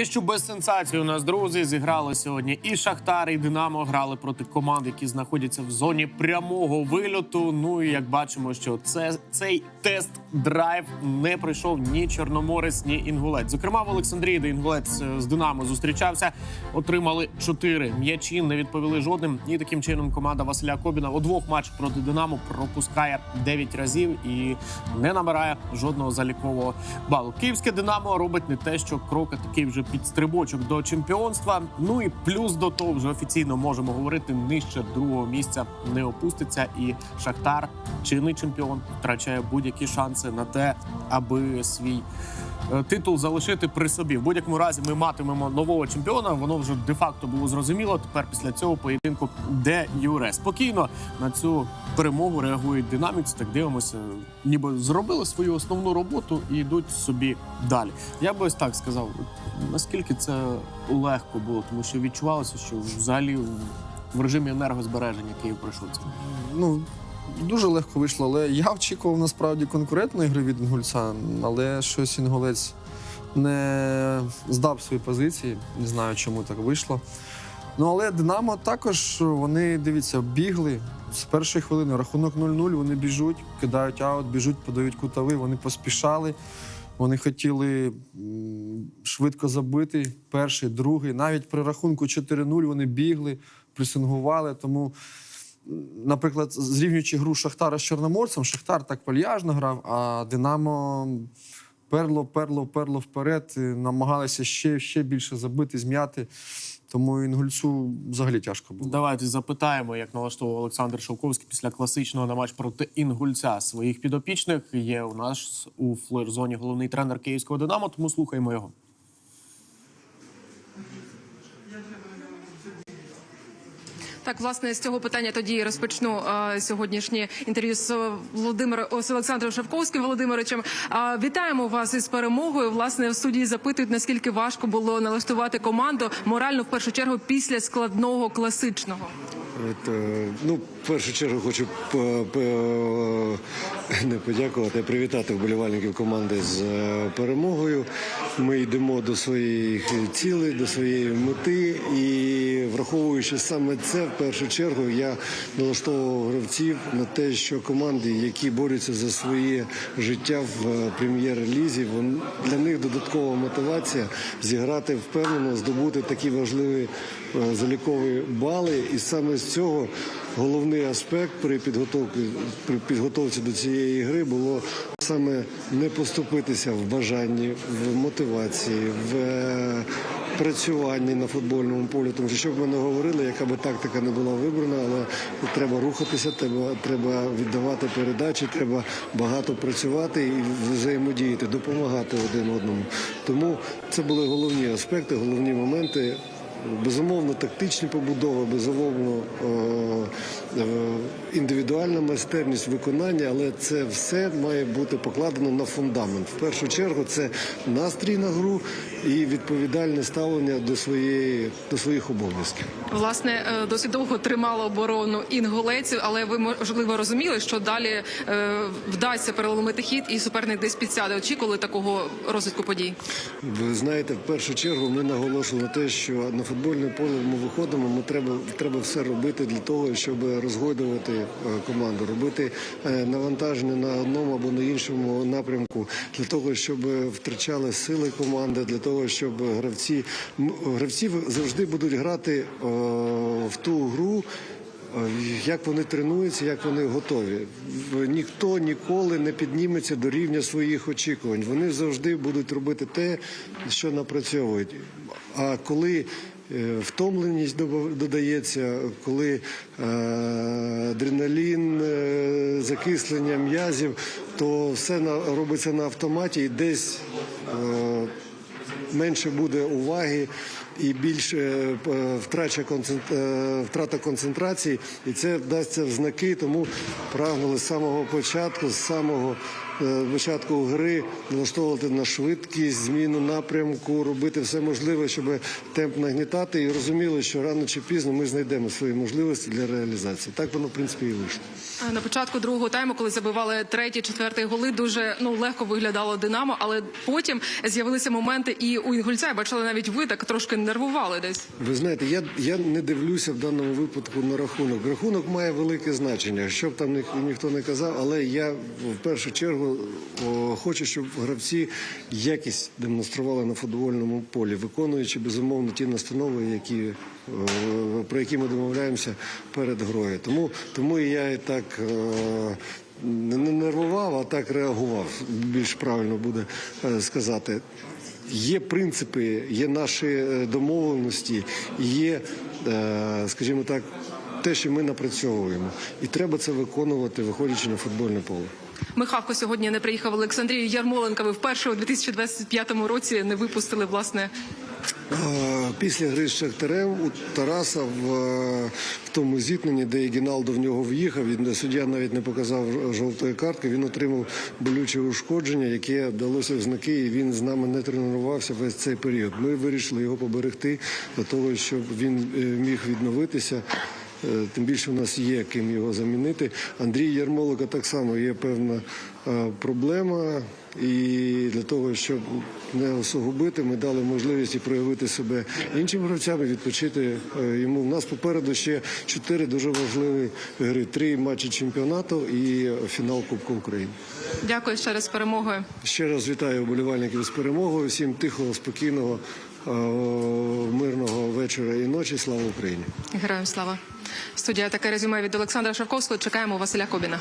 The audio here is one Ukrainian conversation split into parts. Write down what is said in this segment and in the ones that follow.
Поки що без сенсацій у нас друзі зіграли сьогодні і Шахтар, і Динамо грали проти команд, які знаходяться в зоні прямого вильоту. Ну і як бачимо, що це цей тест-драйв не пройшов ні Чорноморець, ні Інгулець. Зокрема, в Олександрії, де Інгулець е, з Динамо зустрічався, отримали чотири м'ячі, не відповіли жодним. І таким чином команда Василя Кобіна у двох матчах проти Динамо пропускає 9 разів і не набирає жодного залікового балу. Київське Динамо робить не те, що крок, а такий вже підстрибочок до чемпіонства. Ну і плюс до того вже офіційно можемо говорити нижче другого місця не опуститься. І Шахтар, чинний чемпіон, втрачає будь-які шанси на те, аби свій е, титул залишити при собі. В будь-якому разі ми матимемо нового чемпіона. Воно вже де-факто було зрозуміло. Тепер після цього поєдинку де Юре спокійно на цю перемогу реагують динаміці. Так дивимося, ніби зробили свою основну роботу і йдуть собі далі. Я би ось так сказав, наскільки це легко було, тому що відчувалося, що взагалі в режимі енергозбереження Київ пройшов. Ну, дуже легко вийшло, але я очікував насправді конкурентної гри від інгульця, але щось інгулець не здав свої позиції. Не знаю, чому так вийшло. Ну, але Динамо також вони, дивіться, бігли з першої хвилини. Рахунок 0-0, вони біжуть, кидають аут, біжуть, подають кутовий, вони поспішали. Вони хотіли швидко забити перший, другий. Навіть при рахунку 4-0 вони бігли, пресингували. Тому наприклад, зрівнюючи гру Шахтара з Чорноморцем, Шахтар так вальяжно грав, а Динамо перло, перло, перло вперед, намагалися ще, ще більше забити, зм'яти. Тому інгульцю взагалі тяжко було. Давайте запитаємо, як налаштовував Олександр Шовковський після класичного на матч проти інгульця своїх підопічних. Є у нас у флер-зоні головний тренер київського Динамо, тому слухаємо його. Так, власне, з цього питання тоді розпочну е, сьогоднішнє інтерв'ю з Володимиром з Олександром Шевковським Володимировичем. Е, вітаємо вас із перемогою. Власне, в студії запитують, наскільки важко було налаштувати команду морально в першу чергу після складного класичного. Е, ну, в першу чергу хочу не подякувати, а привітати вболівальників команди з е, перемогою. Ми йдемо до своїх цілей, до своєї мети, і враховуючи саме це, в першу чергу я налаштовував гравців на те, що команди, які борються за своє життя в е, прем'єр-лізі, для них додаткова мотивація зіграти впевнено, здобути такі важливі е, залікові бали. І саме з цього головний аспект при підготовці при підготовці до цієї гри було саме не поступитися в бажанні, в мотивації, в е, працюванні на футбольному полі. Тому що що б ми не говорили, яка би тактика не була вибрана, але треба рухатися, треба, треба віддавати передачі, треба багато працювати і взаємодіяти, допомагати один одному. Тому це були головні аспекти, головні моменти. Безумовно, тактичні побудови, безумовно, е, е, індивідуальна майстерність виконання, але це все має бути покладено на фундамент. В першу чергу це настрій на гру і відповідальне ставлення до своєї до своїх обов'язків. Власне, е, досить довго тримала оборону інгулецю, але ви можливо розуміли, що далі е, вдасться переломити хід, і суперник десь підсяде. Очікували такого розвитку подій. Ви знаєте, в першу чергу ми наголошували на те, що на футбольне поле ми виходимо. Ми треба треба все робити для того, щоб розгойдувати е, команду, робити е, навантаження на одному або на іншому напрямку, для того, щоб втрачали сили команди, для того, щоб гравці гравці завжди будуть грати е, в ту гру. Як вони тренуються, як вони готові. Ніхто ніколи не підніметься до рівня своїх очікувань. Вони завжди будуть робити те, що напрацьовують. А коли втомленість додається, коли е, адреналін, е, закислення м'язів, то все робиться на автоматі і десь. е, менше буде уваги і більш е, втрача е, втрата концентрації, і це дасться в знаки. Тому прагнули з самого початку, з самого е, початку гри налаштовувати на швидкість, зміну напрямку, робити все можливе, щоб темп нагнітати, і розуміли, що рано чи пізно ми знайдемо свої можливості для реалізації. Так воно в принципі і вийшло. На початку другого тайму, коли забивали третій, четвертий голи, дуже ну легко виглядало Динамо, але потім з'явилися моменти і у Інгульця. Я бачила навіть ви так трошки нервували десь. Ви знаєте, я, я не дивлюся в даному випадку на рахунок. Рахунок має велике значення, що б там ні, ніхто не казав, але я в першу чергу о, хочу, щоб гравці якість демонстрували на футбольному полі, виконуючи безумовно ті настанови, які, е, про які ми домовляємося перед грою. Тому, тому я і так. е, Не не нервував, а так реагував. Більш правильно буде е, сказати. Є принципи, є наші домовленості, є, скажімо так, те, що ми напрацьовуємо, і треба це виконувати, виходячи на футбольне поле. Михавко сьогодні не приїхав Олександрію Ярмоленка. Ви вперше у 2025 році не випустили власне. Е, Після гри з Шахтарем у Тараса в, е, в тому зіткненні, де Гіналдо в нього в'їхав, де суддя навіть не показав жовтої картки. Він отримав болюче ушкодження, яке далося в знаки, і він з нами не тренувався весь цей період. Ми вирішили його поберегти для того, щоб він е, міг відновитися. Е, Тим більше у нас є ким його замінити. Андрій Ярмолика так само є певна е, проблема. І для того, щоб не осугубити, ми дали можливість і проявити себе іншим гравцям і відпочити е, йому. У нас попереду ще чотири дуже важливі гри: три матчі чемпіонату і фінал Кубку України. Дякую ще раз з перемогою. Ще раз вітаю вболівальників з перемогою. Всім тихого, спокійного, мирного вечора і ночі. Слава Україні! Героям слава. Студія таке резюме від Олександра Шавковського. Чекаємо Василя Кобіна.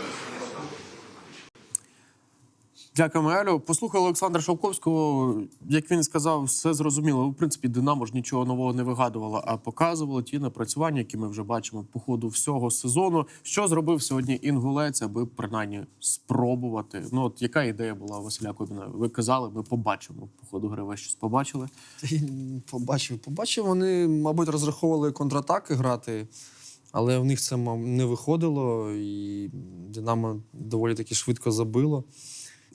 Дякуємо, Елю. Послухали Олександра Шовковського. Як він сказав, все зрозуміло. В принципі, Динамо ж нічого нового не вигадувало, а показувало ті напрацювання, які ми вже бачимо по ходу всього сезону. Що зробив сьогодні інгулець, аби принаймні спробувати. Ну от яка ідея була Василя Кобіна? Ви казали, ми побачимо по ходу гри. Ви щось побачили? Побачив, побачив, вони, мабуть, розраховували контратаки грати, але в них це не виходило, і Динамо доволі таки швидко забило.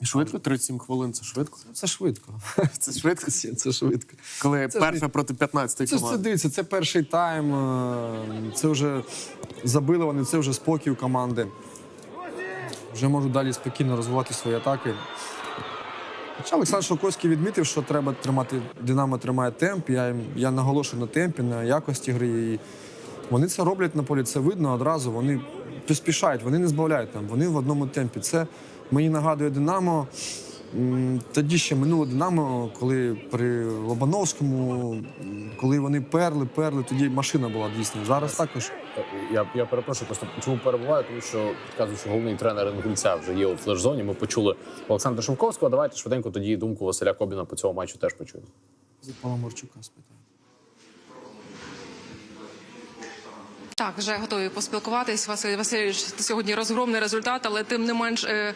Швидко 37 хвилин. Це швидко. Це швидко. Це швидко. Це, це швидко. Коли Це перша проти 15 Це ж це дивіться, це перший тайм. е, Це вже забили вони, це вже спокій у команди. Вже можуть далі спокійно розвивати свої атаки. Хоча Олександр Шовковський відмітив, що треба тримати, Динамо тримає темп. Я, їм- я наголошую на темпі, на якості гри. І вони це роблять на полі, це видно одразу. Вони поспішають, вони не збавляють там, вони в одному темпі. Це мені нагадує Динамо. Тоді ще минуло Динамо, коли при Лобановському, коли вони перли, перли, тоді машина була дійсно. Зараз також. Я, я перепрошую, просто чому перебуваю, тому що підказую, що головний тренер Інгульця вже є у флеш-зоні. Ми почули Олександра Шовковського. Давайте швиденько тоді думку Василя Кобіна по цьому матчу теж почуємо. За пана Морчука спитаю. Так, вже готові поспілкуватись. Василь Васильович, сьогодні розгромний результат, але тим не менш е,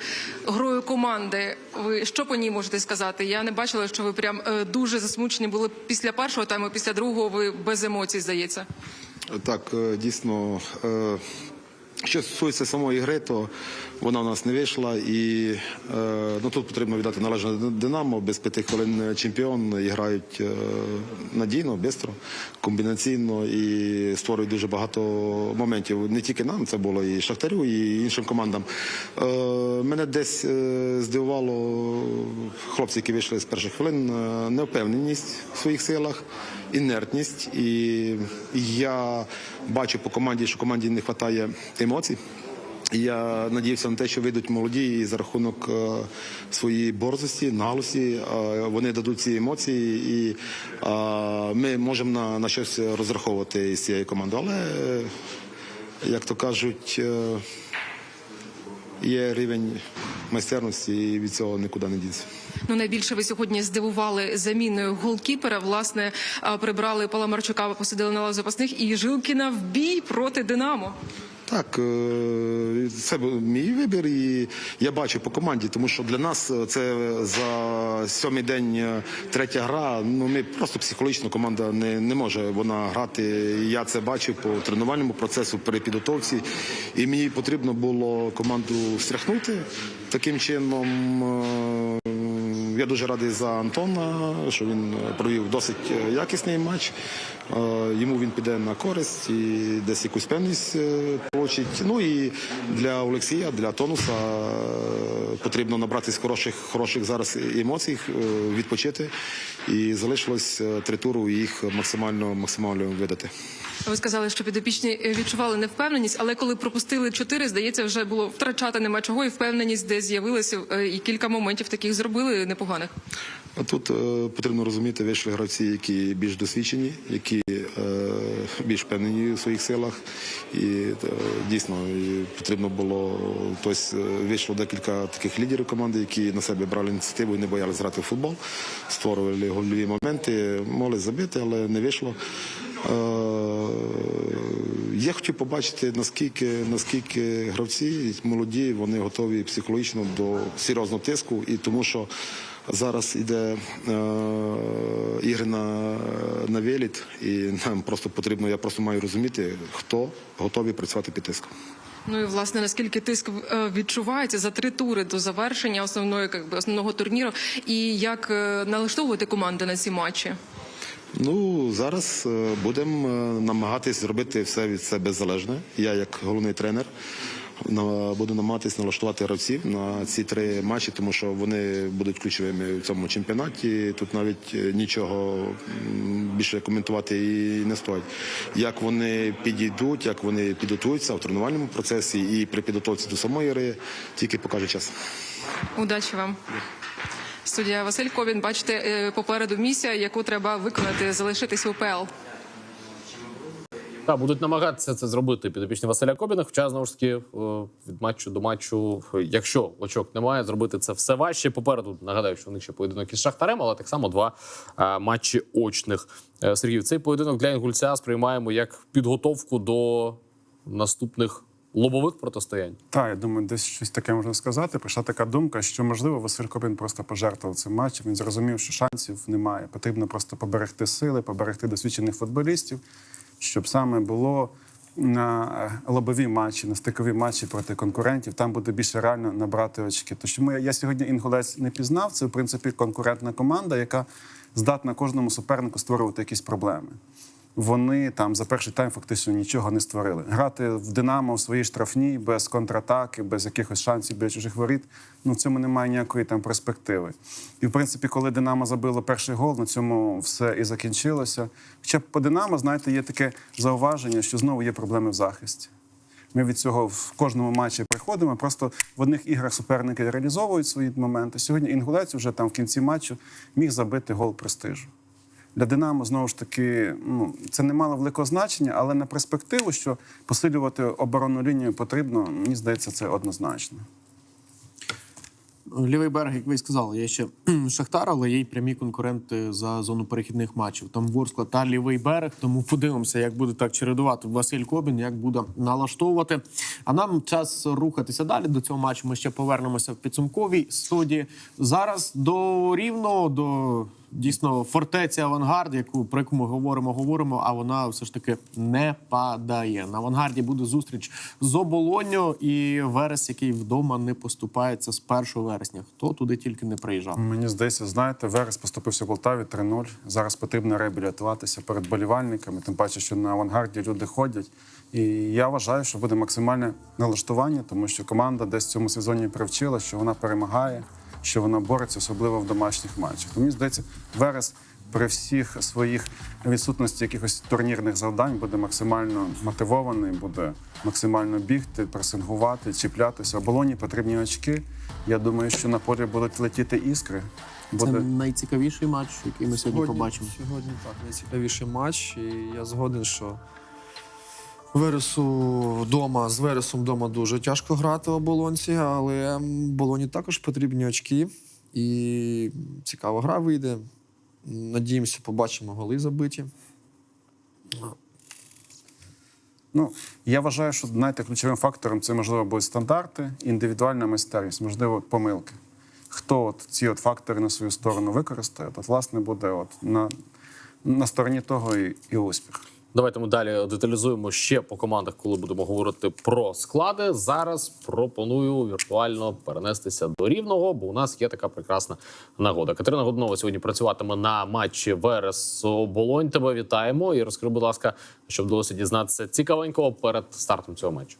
грою команди. Ви що по ній можете сказати? Я не бачила, що ви прям е, дуже засмучені були після першого тайму, після другого ви без емоцій, здається. Так, е, дійсно. е, Що стосується самої гри, то вона у нас не вийшла. І е, ну, тут потрібно віддати належне Динамо. Без п'яти хвилин чемпіон і грають е, надійно, швидко, комбінаційно і створюють дуже багато моментів. Не тільки нам, це було і Шахтарю, і іншим командам. Е, Мене десь е, здивувало хлопці, які вийшли з перших хвилин, е, невпевненість в своїх силах, інертність. І я бачу по команді, що команді не вистачає емоцій. Я надіявся на те, що вийдуть молоді і за рахунок е, своєї борзості, наглості е, вони дадуть ці емоції, і е, ми можемо на, на щось розраховувати з цією командою. Але, як то кажуть, є рівень майстерності, і від цього нікуди не дінеться. Ну найбільше ви сьогодні здивували заміною голкіпера. Власне прибрали Паламарчука, посадили на лав запасних і Жилкіна в бій проти Динамо. Так, е, це мій вибір, і я бачу по команді, тому що для нас е, це за сьомий день е, третя гра. Ну ми просто психологічно команда не, не може вона грати. Я це бачив по тренувальному процесу, при підготовці. І мені потрібно було команду встряхнути таким чином. Е, я дуже радий за Антона, що він провів досить е, якісний матч. Е, Йому він піде на користь і десь якусь певність е, получить. Ну і для Олексія, для Тонуса е, потрібно набратись хороших, хороших зараз емоцій, е, відпочити. І залишилось е, три тури їх максимально максимально видати. Ви сказали, що підопічні е, відчували невпевненість, але коли пропустили чотири, здається, вже було втрачати нема чого, і впевненість де з'явилася, е, і кілька моментів таких зробили непоганих. А тут е, потрібно розуміти, вийшли гравці, які більш досвідчені, які е, більш впевнені в своїх силах. І е, дійсно і потрібно було тобто, е, вийшло декілька таких лідерів команди, які на себе брали ініціативу і не боялися грати в футбол, створювали гольові моменти, могли забити, але не вийшло. Е, Я хотів побачити, наскільки, наскільки гравці молоді, вони готові психологічно до серйозного тиску, і тому що зараз іде е, ігри на, на виліт, і нам просто потрібно, я просто маю розуміти, хто готовий працювати під тиском. Ну і власне наскільки тиск е, відчувається за три тури до завершення основної як би, основного турніру, і як е, налаштовувати команди на ці матчі? Ну зараз будемо намагатись зробити все від себе залежне. Я, як головний тренер, буду намагатись налаштувати гравців на ці три матчі, тому що вони будуть ключовими в цьому чемпіонаті. Тут навіть е, нічого більше коментувати і не стоїть. Як вони підійдуть, як вони підготуються в тренувальному процесі і при підготовці до самої гри, тільки покаже час. Удачі вам. Студія Василь Ковін, бачите, е, попереду місія, яку треба виконати, залишитись в УПЛ. Так, будуть намагатися це зробити підопічні Василя Кобіна. Хоча знову ж таки е, від матчу до матчу, е, якщо очок немає, зробити це все важче. Попереду нагадаю, що них ще поєдинок із Шахтарем, але так само два е, матчі очних. Сергій, цей поєдинок для інгульця сприймаємо як підготовку до наступних лобових протистоянь. Так, я думаю, десь щось таке можна сказати. Прийшла така думка, що можливо Василь Кобін просто пожертвував цим матчем. Він зрозумів, що шансів немає. Потрібно просто поберегти сили, поберегти досвідчених футболістів, щоб саме було на е, лобові матчі, на стикові матчі проти конкурентів. Там буде більше реально набрати очки. То, чому я, сьогодні інгулець не пізнав. Це в принципі конкурентна команда, яка здатна кожному супернику створювати якісь проблеми вони там за перший тайм фактично нічого не створили. Грати в Динамо в своїй штрафній без контратаки, без якихось шансів біля чужих воріт. Ну в цьому немає ніякої там перспективи. І в принципі, коли Динамо забило перший гол, на цьому все і закінчилося. Хоча по Динамо, знаєте, є таке зауваження, що знову є проблеми в захисті. Ми від цього в кожному матчі приходимо. Просто в одних іграх суперники реалізовують свої моменти. Сьогодні інгулець вже там в кінці матчу міг забити гол престижу. Для Динамо знову ж таки ну це не мало великого значення, але на перспективу, що посилювати оборонну лінію потрібно, мені здається, це однозначно. Лівий берег, як ви сказали, є ще Шахтар, але є й прямі конкуренти за зону перехідних матчів. Там Ворскла та лівий берег. Тому подивимося, як буде так чередувати Василь Кобін, як буде налаштовувати. А нам час рухатися далі. До цього матчу ми ще повернемося в підсумковій студії. Зараз до рівно до дійсно фортеці авангард, яку про яку ми говоримо, говоримо, а вона все ж таки не падає. На авангарді буде зустріч з оболонню і Верес, який вдома не поступається з 1 вересня. Хто туди тільки не приїжджав. Мені здається, знаєте, Верес поступився в Полтаві 3-0. Зараз потрібно реабілітуватися перед болівальниками. Тим паче, що на авангарді люди ходять. І я вважаю, що буде максимальне налаштування, тому що команда десь в цьому сезоні привчила, що вона перемагає, що вона бореться, особливо в домашніх матчах. Тому мені здається, Верес при всіх своїх відсутності якихось турнірних завдань буде максимально мотивований, буде максимально бігти, пресингувати, чіплятися. Оболоні потрібні очки. Я думаю, що на полі будуть летіти іскри. Це найцікавіший матч, який ми сьогодні побачимо. Сьогодні так, найцікавіший матч, і я згоден, що Вересу вдома, з Вересом вдома дуже тяжко грати в оболонці, але болоні також потрібні очки. І цікава гра вийде. Надіємося, побачимо голи забиті. Ну я вважаю, що знаєте, ключовим фактором це можливо будуть стандарти, індивідуальна майстерність, можливо, помилки. Хто от ці от фактори на свою сторону використає, то власне буде от на, на стороні того і, і успіх. Давайте ми далі деталізуємо ще по командах, коли будемо говорити про склади. Зараз пропоную віртуально перенестися до рівного, бо у нас є така прекрасна нагода. Катерина Годунова сьогодні працюватиме на матчі Верес Оболонь. Тебе вітаємо і розкажи, будь ласка, щоб вдалося дізнатися цікавенького перед стартом цього матчу.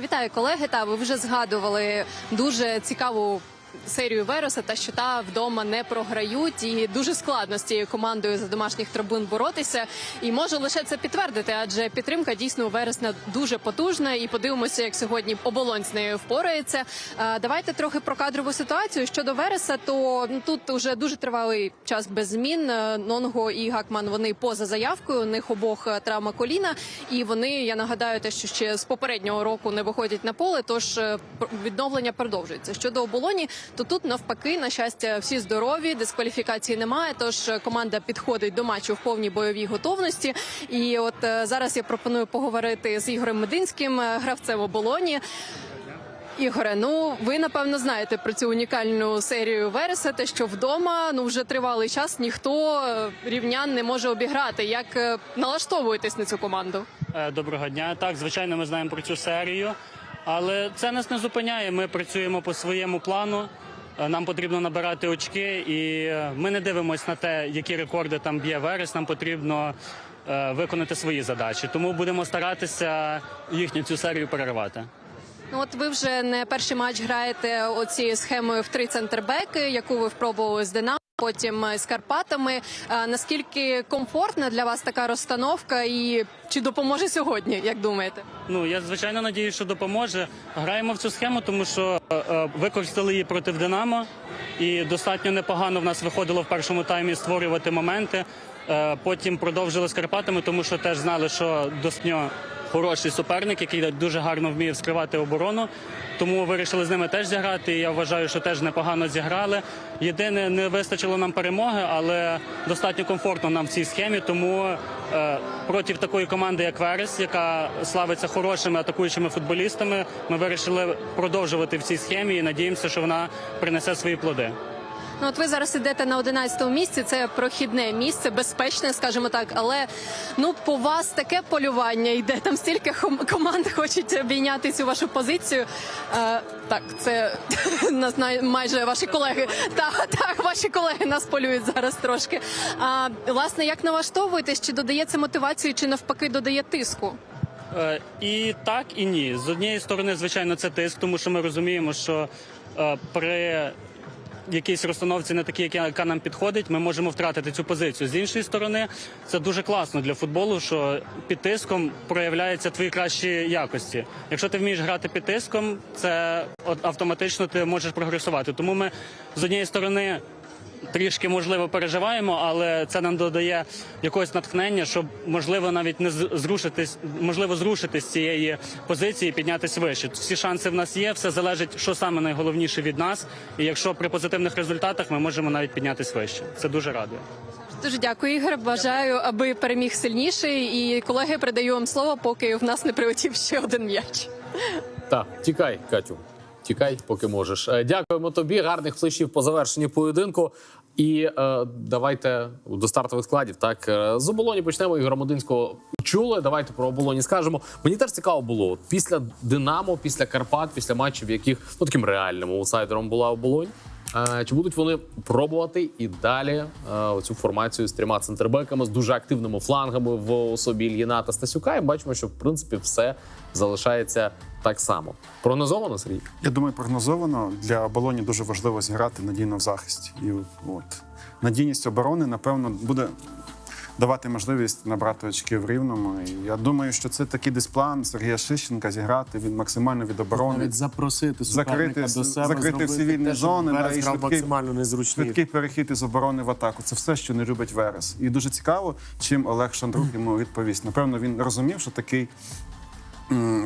Вітаю, колеги. Та ви вже згадували дуже цікаву. Серію Вереса та що та вдома не програють, і дуже складно з цією командою за домашніх трибун боротися. І можу лише це підтвердити, адже підтримка дійсно у вересня дуже потужна. І подивимося, як сьогодні оболонь з нею впорається. А, Давайте трохи про кадрову ситуацію щодо Вереса. То ну, тут уже дуже тривалий час без змін. Е, Нонго і Гакман вони поза заявкою. У них обох е, травма коліна, і вони я нагадаю, те, що ще з попереднього року не виходять на поле. Тож е, відновлення продовжується. Щодо оболоні, то тут навпаки, на щастя, всі здорові, дискваліфікації немає. Тож команда підходить до матчу в повній бойовій готовності. І от е, зараз я пропоную поговорити з Ігорем Мединським, е, гравцем оболоні. Ігоре, ну ви напевно знаєте про цю унікальну серію Вереса, те, що вдома ну вже тривалий час ніхто е, рівнян не може обіграти. Як налаштовуєтесь на цю команду? Доброго дня. Так, звичайно, ми знаємо про цю серію, але це нас не зупиняє. Ми працюємо по своєму плану. Е, Нам потрібно набирати очки, і е, ми не дивимося на те, які рекорди там б'є Верес. Нам потрібно е, виконати свої задачі. Тому будемо старатися їхню цю серію перервати. Ну от ви вже не перший матч граєте оцією схемою в три центрбеки, яку ви впробували з Динамо. Потім е, з Карпатами. Наскільки комфортна для вас така розстановка, і чи допоможе сьогодні, як думаєте? Ну я звичайно надію, що допоможе. Граємо в цю схему, тому що е, е, використали її проти Динамо, і достатньо непогано в нас виходило в першому таймі створювати моменти. Е, потім продовжили з Карпатами, тому що теж знали, що достатньо хороший суперник, який дуже гарно вміє вскривати оборону. Тому вирішили з ними теж зіграти. і Я вважаю, що теж непогано зіграли. Єдине, не вистачило нам перемоги, але достатньо комфортно нам в цій схемі. Тому е, проти такої команди, як Верес, яка славиться хорошими атакуючими футболістами, ми вирішили продовжувати в цій схемі і надіємося, що вона принесе свої плоди. Ну от ви зараз ідете на 11-му місці. Це прохідне місце, безпечне, скажімо так. Але ну по вас таке полювання йде. Там стільки команд хочуть обійняти цю вашу позицію. Е, так, це нас майже ваші колеги. Так, так, ваші колеги нас полюють зараз трошки. А власне, як налаштовуєтесь? Чи додається мотивації, чи навпаки додає тиску? Е, І так, і ні. З однієї сторони, звичайно, це тиск, тому що ми розуміємо, що е, при якійсь розстановці не такі, яка- нам підходить, ми можемо втратити цю позицію. З іншої сторони, це дуже класно для футболу, що під тиском проявляються твої кращі якості. Якщо ти вмієш грати під тиском, це автоматично ти можеш прогресувати. Тому ми з однієї сторони трішки можливо переживаємо, але це нам додає якогось натхнення, щоб можливо навіть не зрушитись, можливо, зрушити з цієї позиції, і піднятися вище. Всі шанси в нас є. Все залежить, що саме найголовніше від нас. І якщо при позитивних результатах ми можемо навіть піднятися вище. Це дуже радує. Дуже дякую, Ігор. Бажаю, аби переміг сильніший. І колеги передаю вам слово, поки в нас не прилетів ще один м'яч. Так, тікай, Катю. Тікай, поки можеш. Е, Дякуємо тобі. Гарних флешів по завершенні поєдинку. І е, давайте до стартових складів. Так е, з оболоні почнемо. Ігора Модинського чули. Давайте про оболоні скажемо. Мені теж цікаво було після Динамо, після Карпат, після матчів, яких ну таким реальним аутсайдером була оболонь. Е, Чи будуть вони пробувати і далі цю оцю формацію з трьома центрбеками з дуже активними флангами в особі Ільїна та Стасюка? І бачимо, що в принципі все залишається так само. Прогнозовано, Сергій? Я думаю, прогнозовано для оболоні дуже важливо зіграти надійно в захисті. І от надійність оборони, напевно, буде давати можливість набрати очки в рівному. І я думаю, що це такий десь план Сергія Шищенка зіграти. Він максимально від оборони. Навіть запросити Закрити, до себе, закрити зробити всі вільні зони да, і швидкий, максимально незручний. швидкий перехід із оборони в атаку. Це все, що не любить Верес. І дуже цікаво, чим Олег Шандрук йому відповість. Напевно, він розумів, що такий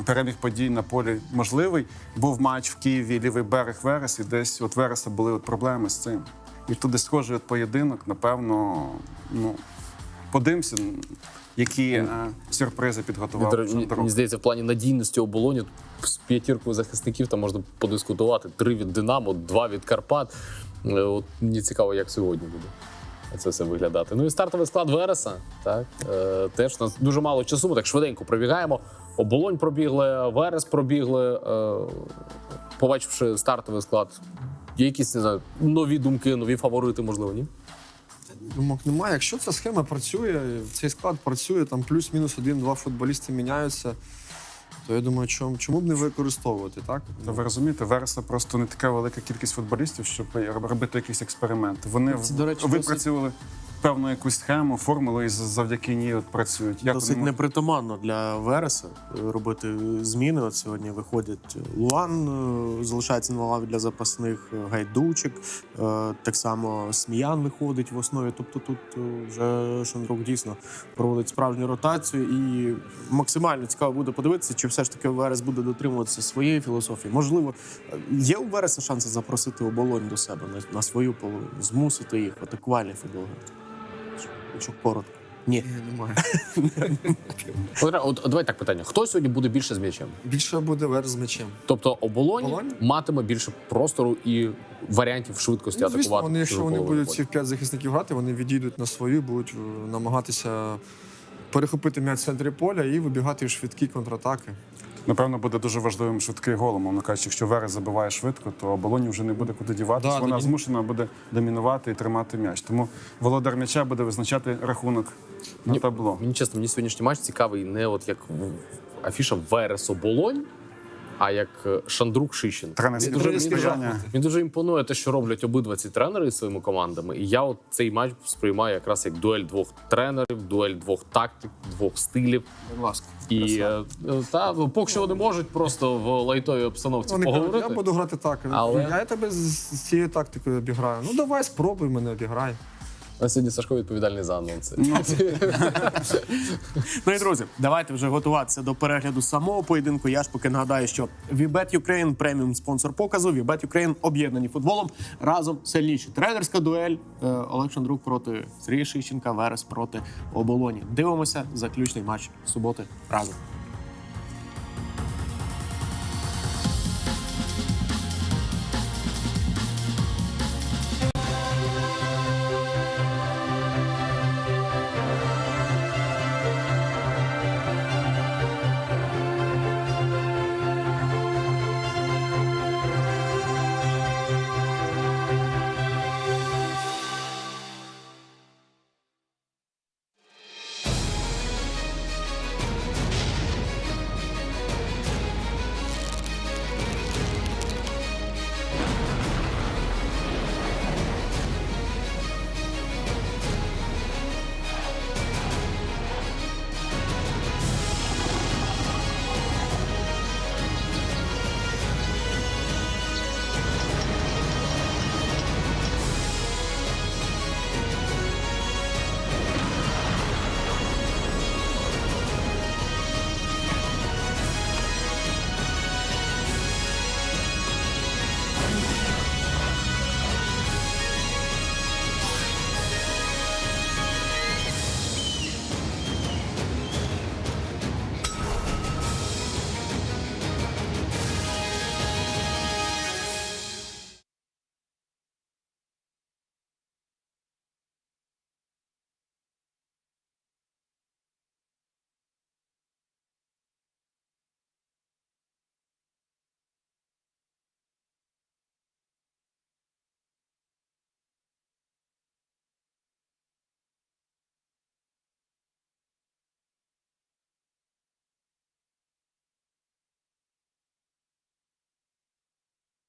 перебіг подій на полі можливий. Був матч в Києві, лівий берег Верес, і десь от Вереса були от проблеми з цим. І десь схожий от поєдинок, напевно, ну, подивимося, які е, сюрпризи підготував. Мені, Шандро. мені здається, в плані надійності оболоні з п'ятіркою захисників там можна подискутувати. Три від Динамо, два від Карпат. Е, От мені цікаво, як сьогодні буде це все виглядати. Ну і стартовий склад Вереса. Так е, теж у нас дуже мало часу. Ми так швиденько пробігаємо. Оболонь пробігли, Верес пробігли. Е, побачивши стартовий склад, є якісь не знаю, нові думки, нові фаворити, можливо, ні? Думок немає. Якщо ця схема працює, цей склад працює, там плюс-мінус один-два футболісти міняються, то я думаю, чому, чому б не використовувати, так? То ви розумієте, Вереса просто не така велика кількість футболістів, щоб робити якийсь експеримент. Вони Це, до речі, випрацювали певну якусь схему, формулу і завдяки ній от працюють. Як Досить вони можуть- непритаманно для Вереса е, робити зміни. От сьогодні виходять Луан, е, залишається на лаві для запасних, е, Гайдучик, е, так само Сміян виходить в основі. Тобто тут е, вже Шандрук дійсно проводить справжню ротацію, і максимально цікаво буде подивитися, чи все ж таки Верес буде дотримуватися своєї філософії. Можливо, є у Вереса шанси запросити оболонь до себе на, на свою половину, змусити їх атакувальний футбол. Якщо коротко. Ні. Ні, немає. От, от давай так питання: хто сьогодні буде більше з м'ячем? Більше буде верс з м'ячем. Тобто оболонь, Оболонь? матиме більше простору і варіантів швидкості Ну, атакувати. звісно, вони, якщо вони будуть всіх п'ять захисників грати, вони відійдуть на свою, будуть е, намагатися перехопити м'яч в центрі поля і вибігати в швидкі контратаки. Напевно, буде дуже важливим швидкий гол. Мовно кажучи, якщо Верес забиває швидко, то оболоні вже не буде куди діватися. Да, Вона тоді- змушена буде домінувати і тримати м'яч. Тому володар м'яча буде визначати рахунок на табло. Мені чесно, мені сьогоднішній матч цікавий не от як афіша Верес оболонь, а як е, Шандрук Шишин. Тренерське Мені дуже- сприяння. Мені дуже імпонує те, що роблять обидва ці тренери із своїми командами. І я от цей матч сприймаю якраз як дуель двох тренерів, дуель двох тактик, двох стилів. Будь ласка. І е, е, та ну, поки що вони можуть просто в лайтовій обстановці Вони кажуть, поговорити. я буду грати так. Але- Я тебе з, з цією тактикою обіграю. Ну давай спробуй мене обіграй. А сьогодні Сашко відповідальний за анонси. Ну і друзі, давайте вже готуватися до перегляду самого поєдинку. Я ж поки нагадаю, що Вібет Ukraine – преміум спонсор показу. Вібет Ukraine – об'єднані футболом разом сильніші. Тренерська дуель е, Олег Шандрук проти Сергія Шищенка, Верес проти Оболоні. Дивимося заключний матч суботи разом.